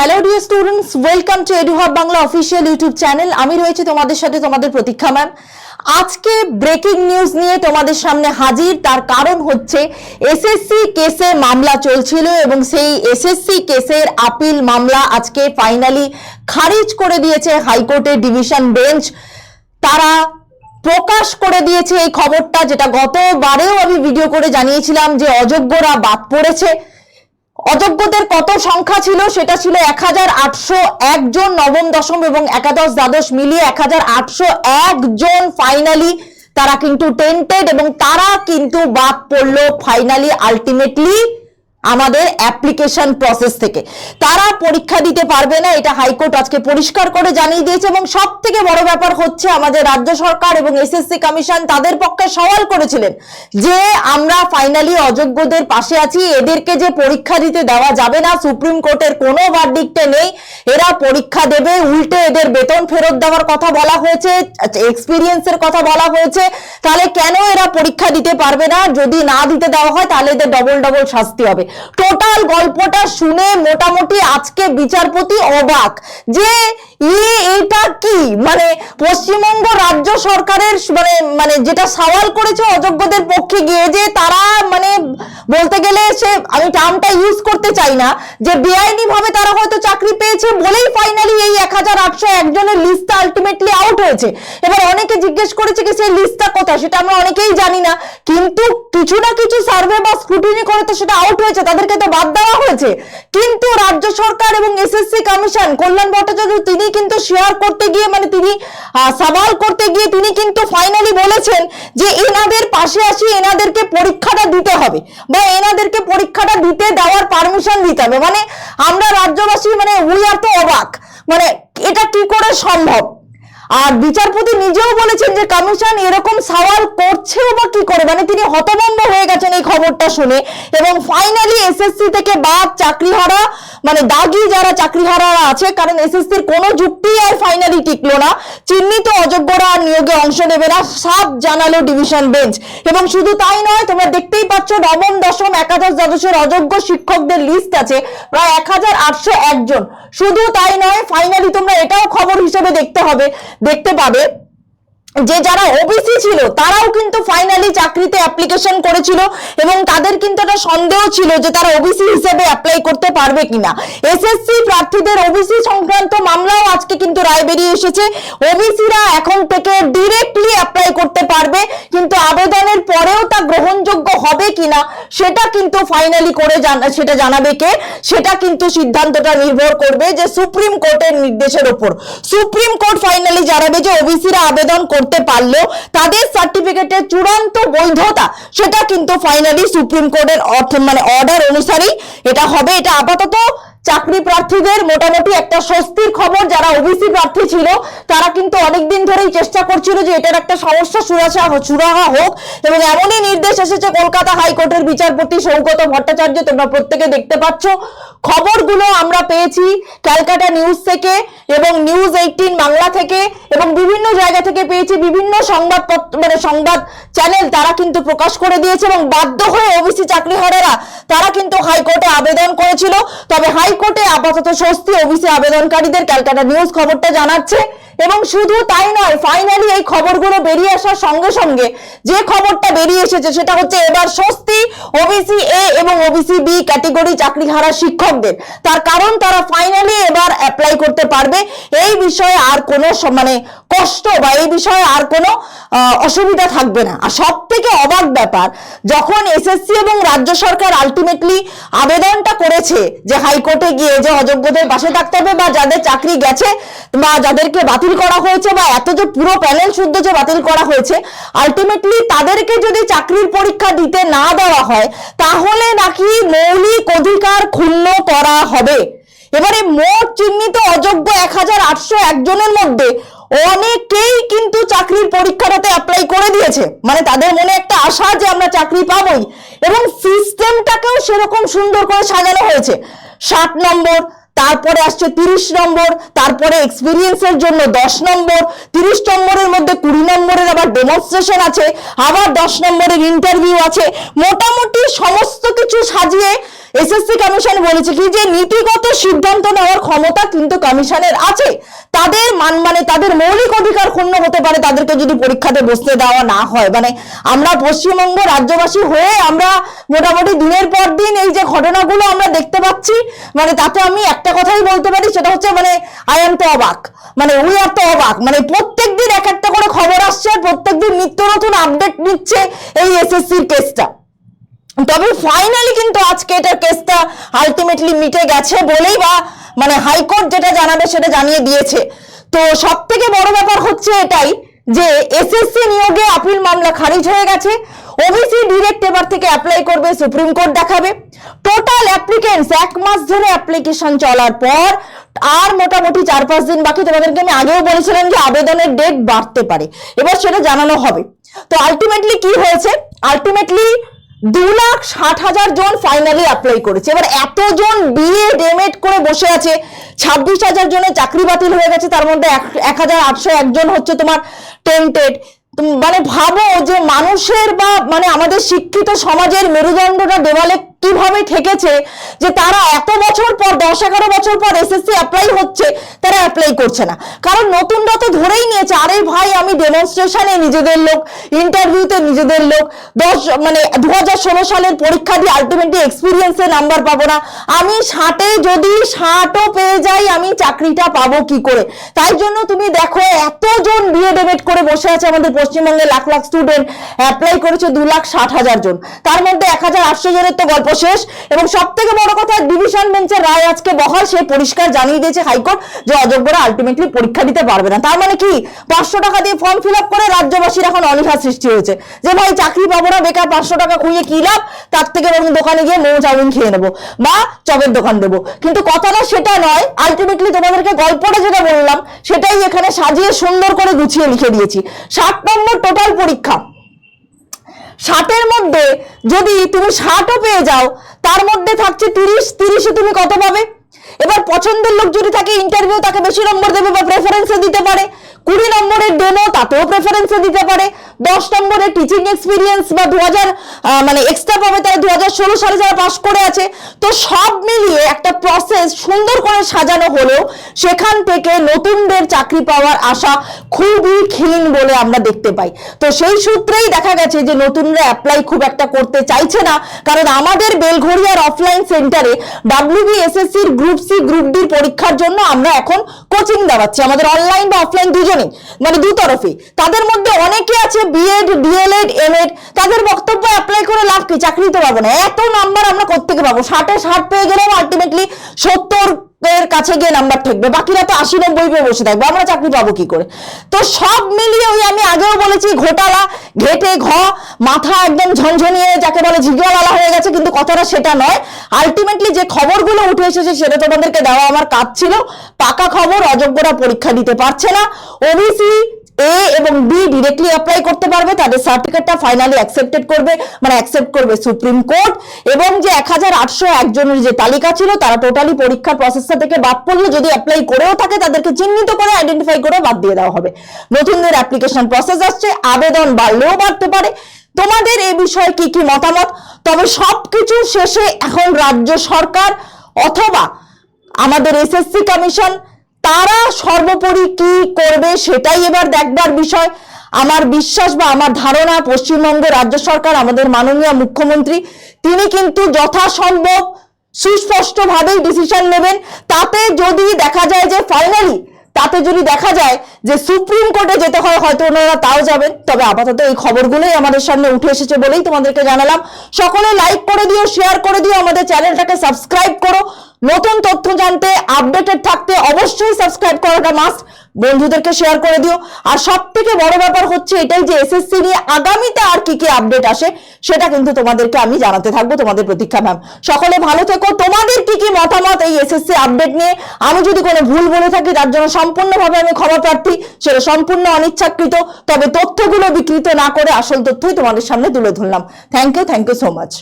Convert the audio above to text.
Hello dear students welcome to Eduhub Bangla official YouTube channel আমি রয়েছে তোমাদের সাথে তোমাদের প্রতীক্ষা ম্যাম আজকে ব্রেকিং নিউজ নিয়ে তোমাদের সামনে হাজির। তার কারণ হচ্ছে এসএসসি কেসে মামলা চলছিল এবং সেই এসএসসি কেসের আপিল মামলা আজকে ফাইনালি খারিজ করে দিয়েছে হাইকোর্টের ডিভিশন বেঞ্চ তারা প্রকাশ করে দিয়েছে এই খবরটা, যেটা গতবারেও আমি ভিডিও করে জানিয়েছিলাম যে অযোগ্যরা বাদ পড়েছে। অযোগ্যদের কত সংখ্যা ছিল? সেটা ছিল এক হাজার আটশো একজন নবম, দশম এবং একাদশ দ্বাদশ মিলিয়ে এক হাজার আটশো একজন ফাইনালি তারা কিন্তু টেন্টেড এবং তারা কিন্তু বাদ পড়ল ফাইনালি আলটিমেটলি আমাদের অ্যাপ্লিকেশন প্রসেস থেকে। তারা পরীক্ষা দিতে পারবে না, এটা হাইকোর্ট আজকে পরিষ্কার করে জানিয়ে দিয়েছে এবং সব থেকে বড় ব্যাপার হচ্ছে আমাদের রাজ্য সরকার এবং এসএসসি কমিশন তাদের পক্ষে সওয়াল করেছিলেন যে আমরা ফাইনালি অযোগ্যদের পাশে আছি, এদেরকে যে পরীক্ষা দিতে দেওয়া যাবে না, সুপ্রিম কোর্টের কোনো ভার্ডিক্টে নেই, এরা পরীক্ষা দেবে, উল্টে এদের বেতন ফেরত দেওয়ার কথা বলা হয়েছে এক্সপিরিয়েন্সের কথা বলা হয়েছে, তাহলে কেন এরা পরীক্ষা দিতে পারবে না? যদি না দিতে দেওয়া হয়, তাহলে এদের ডবল ডবল শাস্তি হবে। টোটাল গল্পটা শুনে মোটামুটি আজকে বিচারপতি অবাক যে ইয়ে এটা কি? মানে পশ্চিমবঙ্গ রাজ্য সরকারের মানে মানে যেটা সওয়াল করেছে অযোগ্যদের পক্ষে গিয়ে যে তারা মানে বলতে গেলে সে, আমি টার্মটা ইউজ করতে চাই না, যে বেআইনি ভাবে তারা চাকরি পেয়েছে বলেই ফাইনালি এই এক হাজার আটশো একজনের লিস্টটা আলটিমেটলি আউট হয়েছে। এবার অনেকে জিজ্ঞেস করেছে কি সেই লিস্টটা কোথায়? সেটা আমরা অনেকেই জানি না। কিন্তু কিছু না কিছু সার্ভে বা স্ক্রুটিনি করে তো সেটা আউট হয়েছে, তাদেরকে তো বাদ দেওয়া হয়েছে। কিন্তু রাজ্য সরকার এবং এসএসসি কমিশন কল্যাণ ভট্টাচার্য তিনি কিন্তু শেয়ার করতে গিয়ে মানে তিনি সওয়াল করতে গিয়ে তিনি কিন্তু ফাইনালি বলেছেন যে এনাদের পাশে আসি, এনাদেরকে পরীক্ষাটা দিতে হবে। বা এনাদেরকে পরীক্ষাটা দিতে দেওয়ার পারমিশন দিতে হবে। মানে আমরা রাজ্যবাসী মানে উই আর তো অবাক। মানে এটা কি করে সম্ভব? আর বিচারপতি নিজেও বলেছেন যে কমিশন এরকম সওয়াল করছেও বা কি করে? মানে তিনি হতভম্ব হয়ে গেছেন এই খবরটা শুনে। এবং ফাইনালি এসএসসি থেকে বাদ চাকরিহারা মানে দাগি যারা চাকরিহারারা আছে, কারণ এসএসসির কোনো যুক্তি আর ফাইনালি টিকলো না। চিহ্নিত অযোগ্যরা আর নিয়োগে অংশ নেবে না। সব জানালো ডিভিশন বেঞ্চ এবং শুধু তাই নয়, তোমরা দেখতেই পাচ্ছ নবম, দশম, একাদশ দ্বাদশের অযোগ্য শিক্ষকদের লিস্ট আছে, প্রায় এক হাজার আটশো একজন। শুধু তাই নয় ফাইনালি তোমরা এটাও খবর হিসেবে দেখতে হবে। দেখতে পাবে যে যারা ওবিসি ছিল, তারাও কিন্তু ফাইনালি চাকরিতে অ্যাপ্লিকেশন করেছিল এবং তাদের কিন্তু একটা সন্দেহ ছিল যে তারা ওবিসি হিসেবে অ্যাপ্লাই করতে পারবে কিনা। এসএসসি প্রার্থীদের ওবিসি সংক্রান্ত মামলাও আজকে কিন্তু রায় বেরিয়ে এসেছে। ওবিসিরা এখন থেকে ডিরেক্টলি অ্যাপ্লাই করতে পারবে, কিন্তু আবেদনের পরেও তা গ্রহণযোগ্য হবে কিনা, সেটা কিন্তু ফাইনালি করে জানা, সেটা জানাবে কে? সেটা কিন্তু সিদ্ধান্তটা নির্ভর করবে যে সুপ্রিম কোর্টের নির্দেশের উপর সুপ্রিম কোর্ট ফাইনালি জানাবে যে ওবিসিরা আবেদন করতে পারলেও তাদের সার্টিফিকেটের চূড়ান্ত বৈধতা, সেটা কিন্তু ফাইনালি সুপ্রিম কোর্টের অর্থ মানে অর্ডার অনুসারেই এটা হবে। এটা আপাতত চাকরি প্রার্থীদের মোটামুটি একটা স্বস্তির খবর, যারা ওবিসি প্রার্থী ছিল, তারা কিন্তু অনেকদিন ধরেই চেষ্টা করছিল যে এটার একটা সমস্যা সুরাহা সুরাহা হোক। এবং এমনই নির্দেশ এসেছে কলকাতা হাইকোর্টের বিচারপতি সৌগত ভট্টাচার্য, তোমরা প্রত্যেকে দেখতে পাচ্ছ। খবরগুলো আমরা পেয়েছি ক্যালকাটা নিউজ থেকে এবং নিউজ এইটিন বাংলা থেকে এবং বিভিন্ন জায়গা থেকে পেয়েছি বিভিন্ন সংবাদপত্র মানে সংবাদ চ্যানেল তারা কিন্তু প্রকাশ করে দিয়েছে এবং বাধ্য হয়ে ওবিসি চাকরিহারারা তারা কিন্তু হাইকোর্টে আবেদন করেছিল। তবে হাইকোর্টে আপাতত স্বস্তি ওবিসি আবেদনকারীদের ক্যালকাটা নিউজ খবরটা জানাচ্ছে। এবং শুধু তাই নয় ফাইনালি এই খবরগুলো বেরিয়ে আসার সঙ্গে সঙ্গে যে খবরটা বেরিয়ে এসেছে সেটা হচ্ছে এবার স্বস্তি ওবিসি এ এবং ওবিসি বি ক্যাটেগরি চাকরিহারা শিক্ষকদের। তার কারণ তারা ফাইনালি এবার অ্যাপ্লাই করতে পারবে। এই বিষয়ে আর কোনো মানে কষ্ট বা এই বিষয়ে আর কোনো অসুবিধা থাকবে না। আর সব থেকে অবাক ব্যাপার, যখন এসএসসি এবং রাজ্য সরকার আলটিমেটলি আবেদনটা করেছে যে হাইকোর্টে গিয়ে যে অযোগ্যদের পাশে থাকতে হবে বা যাদের চাকরি গেছে বা যাদেরকে বাতিল করা হয়েছে বা এত যে পুরো প্যানেল শুদ্ধ যে বাতিল করা হয়েছে আলটিমেটলি তাদেরকে যদি চাকরির পরীক্ষা দিতে না দেওয়া হয়, তাহলে নাকি মৌলিক অধিকার ক্ষুণ্ণ করা হবে। এবারে মোট চিহ্নিত অযোগ্য এক হাজার আটশো একজনের মধ্যে অনেকেই কিন্তু চাকরির পরীক্ষাটাতে অ্যাপ্লাই করে দিয়েছে। মানে তাদের মনে একটা আশা যে আমরা চাকরি পাবোই। এবং সিস্টেমটাকেও সেরকম সুন্দর করে সাজানো হয়েছে। ষাট নম্বর তারপরে আসছে তিরিশ নম্বর, তারপরে এক্সপিরিয়েন্সের জন্য দশ নম্বর, তিরিশ নম্বরের মধ্যে কুড়ি নম্বরের আবার ডেমনস্ট্রেশন আছে, আবার দশ নম্বরের ইন্টারভিউ আছে। মোটামুটি সমস্ত কিছু সাজিয়ে এসএসসি কমিশন বলেছে কি যে নীতিগত সিদ্ধান্ত নেওয়ার ক্ষমতা কিন্তু কমিশনের আছে। তাদের মান মানে তাদের মৌলিক অধিকার ক্ষুণ্ণ হতে পারে, তাদেরকে যদি পরীক্ষাতে বসতে দেওয়া না হয়। মানে আমরা পশ্চিমবঙ্গ রাজ্যবাসী হয়ে আমরা মোটামুটি দিনের পর দিন এই যে ঘটনাগুলো আমরা দেখতে পাচ্ছি মানে তাতে আমি একটা কথাই বলতে পারি, সেটা হচ্ছে মানে আই এম তো অবাক। মানে উই আর তো অবাক। মানে প্রত্যেকদিন এক একটা করে খবর আসছে, প্রত্যেকদিন নিত্য নতুন আপডেট নিচ্ছে এই এসএসসির কেসটা তবে ফাইনালি কিন্তু আজকে এটার কেসটা আলটিমেটলি মিটে গেছে বলেই বা মানে হাইকোর্ট যেটা জানাবে সেটা জানিয়ে দিয়েছে। তো সব থেকে বড় ব্যাপার হচ্ছে এটাই যে এসএসসি নিয়োগে আপিল মামলা খারিজ হয়ে গেছে। ওবিসি ডিরেক্ট এবার থেকে অ্যাপ্লাই করবে সুপ্রিম কোর্ট দেখাবে। টোটাল অ্যাপ্লিকেন্টস এক মাস ধরে অ্যাপ্লিকেশন চলার পর আর মোটামুটি চার পাঁচ দিন বাকি। তোমাদেরকে আমি আগেও বলেছিলাম যে আবেদনের ডেট বাড়তে পারে। এবার সেটা জানানো হবে। তো আলটিমেটলি কি হয়েছে? আলটিমেটলি দু লাখ ষাট হাজার জন ফাইনালি অ্যাপ্লাই করেছে। এবার এতজন বিএ ডেমেট করে বসে আছে, ছাব্বিশ হাজার জনের চাকরি বাতিল হয়ে গেছে, তার মধ্যে এক হাজার আটশো একজন হচ্ছে তোমার টেন্টেড মানে ভাবো যে মানুষের বা মানে আমাদের শিক্ষিত সমাজের মেরুদণ্ডটা দেওয়ালে কীভাবে ঠেকেছে যে তারা এত বছর পর, দশ এগারো বছর পর এসএসসি অ্যাপ্লাই হচ্ছে, তারা অ্যাপ্লাই করছে না। কারণ নতুনরা তো ধরেই নিয়েছে, আরে ভাই আমি ডেমনস্ট্রেশনে নিজেদের লোক ইন্টারভিউতে নিজেদের লোক, দশ মানে দু হাজার ষোলো সালের পরীক্ষা দিয়ে আলটিমেটলি এক্সপিরিয়েন্সে নাম্বার পাবো না। আমি ষাটে যদি ষাটও পেয়ে যাই, আমি চাকরিটা পাবো কি করে? তাই জন্য তুমি দেখো, এতজন বিয়ে ডেমেট করে বসে আছে আমাদের পশ্চিমবঙ্গে, লাখ লাখ স্টুডেন্ট অ্যাপ্লাই করেছে দু লাখ ষাট হাজার জন। তার মধ্যে এক হাজার আটশো জনের তো গল্প শেষ এবং সব থেকে বড় কথা, ডিভিশন বেঞ্চের রায় আজকে বহাল, সে পরিষ্কার জানিয়ে দিয়েছে হাইকোর্ট যে অযোগ্যরা আলটিমেটলি পরীক্ষা দিতে পারবে না। তার মানে কি? পাঁচশো টাকা দিয়ে ফর্ম ফিল করে রাজ্যবাসীর এখন অনীহা সৃষ্টি হয়েছে। যে ভাই, চাকরি পাবো না, বেকার পাঁচশো টাকা খুঁজে কি লাভ? তার থেকে বরং দোকানে গিয়ে মোমো, চাউমিন খেয়ে নেব বা চপের দোকান দেবো। কিন্তু কথাটা সেটা নয় আলটিমেটলি তোমাদেরকে গল্পটা যেটা বললাম, সেটাই এখানে সাজিয়ে সুন্দর করে গুছিয়ে লিখে দিয়েছি। ষাট নম্বর টোটাল পরীক্ষা। ষাটের মধ্যে যদি তুমি ষাটও পেয়ে যাও, তার মধ্যে থাকছে তিরিশ, তিরিশে তুমি কত পাবে? এবার পছন্দের লোক যদি থাকে ইন্টারভিউ তাকে বেশি নম্বর দেবে বা প্রেফারেন্সে দিতে পারে। কুড়ি নম্বরের ডেমো তাতেও প্রেফারেন্সে দিতে পারে। দশ নম্বরের টিচিং এক্সপিরিয়েন্স বা দু হাজার মানে এক্সট্রা পাবে তারা দু হাজার ষোলো সালে যারা পাশ করে আছে, তো সব মিলিয়ে একটা প্রসেস সুন্দর করে সাজানো হলেও সেখান থেকে নতুনদের চাকরি পাওয়ার আশা খুবই ক্ষীণ বলে আমরা দেখতে পাই। তো সেই সূত্রেই দেখা গেছে যে নতুনরা অ্যাপ্লাই খুব একটা করতে চাইছে না, কারণ আমাদের বেলঘড়িয়ার অফলাইন সেন্টারে ডাব্লিউবিএসএসসির গ্রুপ সি গ্রুপ ডির পরীক্ষার জন্য আমরা এখন কোচিং দেওয়াচ্ছি। আমাদের অনলাইন বা অফলাইন দুজনেই মানে দু তরফে। তাদের মধ্যে অনেকে আছে বিএড ডিএলএড এমএড তাদের বক্তব্য অ্যাপ্লাই করে লাভ কি? চাকরি তো পাবো না। এত নাম্বার আমরা কোত্থেকে পাবো? ষাটে ষাট পেয়ে গেলেও আলটিমেটলি সত্তর এর কাছে গিয়ে নাম্বার ঠেকবে। বাকিরা তো আশি নব্বই পেয়ে বসে থাকবে। আমরা চাকরি পাবো কি করে? তো সব মিলিয়ে ওই আমি আগেও বলেছি, ঘোটালা, ঘেটে, ঘ, মাথা একদম ঝনঝনিয়ে যাকে বলে ঝিগড়ালা হয়ে গেছে, কিন্তু কথাটা সেটা নয়। আলটিমেটলি যে খবরগুলো উঠে এসেছে সেটা তোমাদেরকে দেওয়া আমার কাজ ছিল। পাকা খবর, অযোগ্যরা পরীক্ষা দিতে পারছে না। ওবিসি এ এবং বি ডিরেক্টলি অ্যাপ্লাই করতে পারবে, তাদের সার্টিফিকেটটা ফাইনালি অ্যাকসেপ্টেড করবে মানে অ্যাকসেপ্ট করবে সুপ্রিম কোর্ট এবং যে এক হাজার আটশো একজনের যে তালিকা ছিল, তারা টোটালি পরীক্ষার প্রসেসটা থেকে বাদ পড়লে। যদি অ্যাপ্লাই করেও থাকে, তাদেরকে চিহ্নিত করে আইডেন্টিফাই করে বাদ দিয়ে দেওয়া হবে। নতুনদের অ্যাপ্লিকেশন প্রসেস আসছে, আবেদন বাড়লেও বাড়তে পারে। তোমাদের এই বিষয়ে কি কি মতামত? তবে সবকিছু শেষে এখন রাজ্য সরকার অথবা আমাদের এসএসসি কমিশন তারা সর্বোপরি কি করবে সেটাই এবার দেখবার বিষয়। আমার বিশ্বাস বা আমার ধারণা, পশ্চিমবঙ্গ রাজ্য সরকার, আমাদের মাননীয় মুখ্যমন্ত্রী, তিনি কিন্তু যথাসম্ভব সুস্পষ্টভাবেই ডিসিশন নেবেন। তাতে যদি দেখা যায় যে ফাইনালি তাতে যদি দেখা যায় যে সুপ্রিম কোর্টে যেতে হয়, হয়তো ওনারা তাও যাবেন। তবে আপাতত এই খবরগুলোই আমাদের সামনে উঠে এসেছে বলেই তোমাদেরকে জানালাম। সকলে লাইক করে দিও শেয়ার করে দিও, আমাদের চ্যানেলটাকে সাবস্ক্রাইব করো। নতুন তথ্য জানতে আপডেটেড থাকতে অবশ্যই সাবস্ক্রাইব করাটা মাস্ট বন্ধুদেরকে শেয়ার করে দিও। আর সব থেকে বড় ব্যাপার হচ্ছে এটাই যে এসএসসি নিয়ে আগামীতে আর কি কি আপডেট আসে, সেটা কিন্তু তোমাদেরকে আমি জানাতে থাকব তোমাদের প্রতীক্ষা ম্যাম সকলে ভালো থেকো। তোমাদের কি কি মতামত এই এসএসসি আপডেট নিয়ে? আমি যদি কোনো ভুল বলে থাকি, তার জন্য সম্পূর্ণভাবে আমি ক্ষমা প্রার্থী। সেটা সম্পূর্ণ অনিচ্ছাকৃত। তবে তথ্যগুলো বিকৃত না করে আসল তথ্যই তোমাদের সামনে তুলে ধরলাম। Thank you thank you so much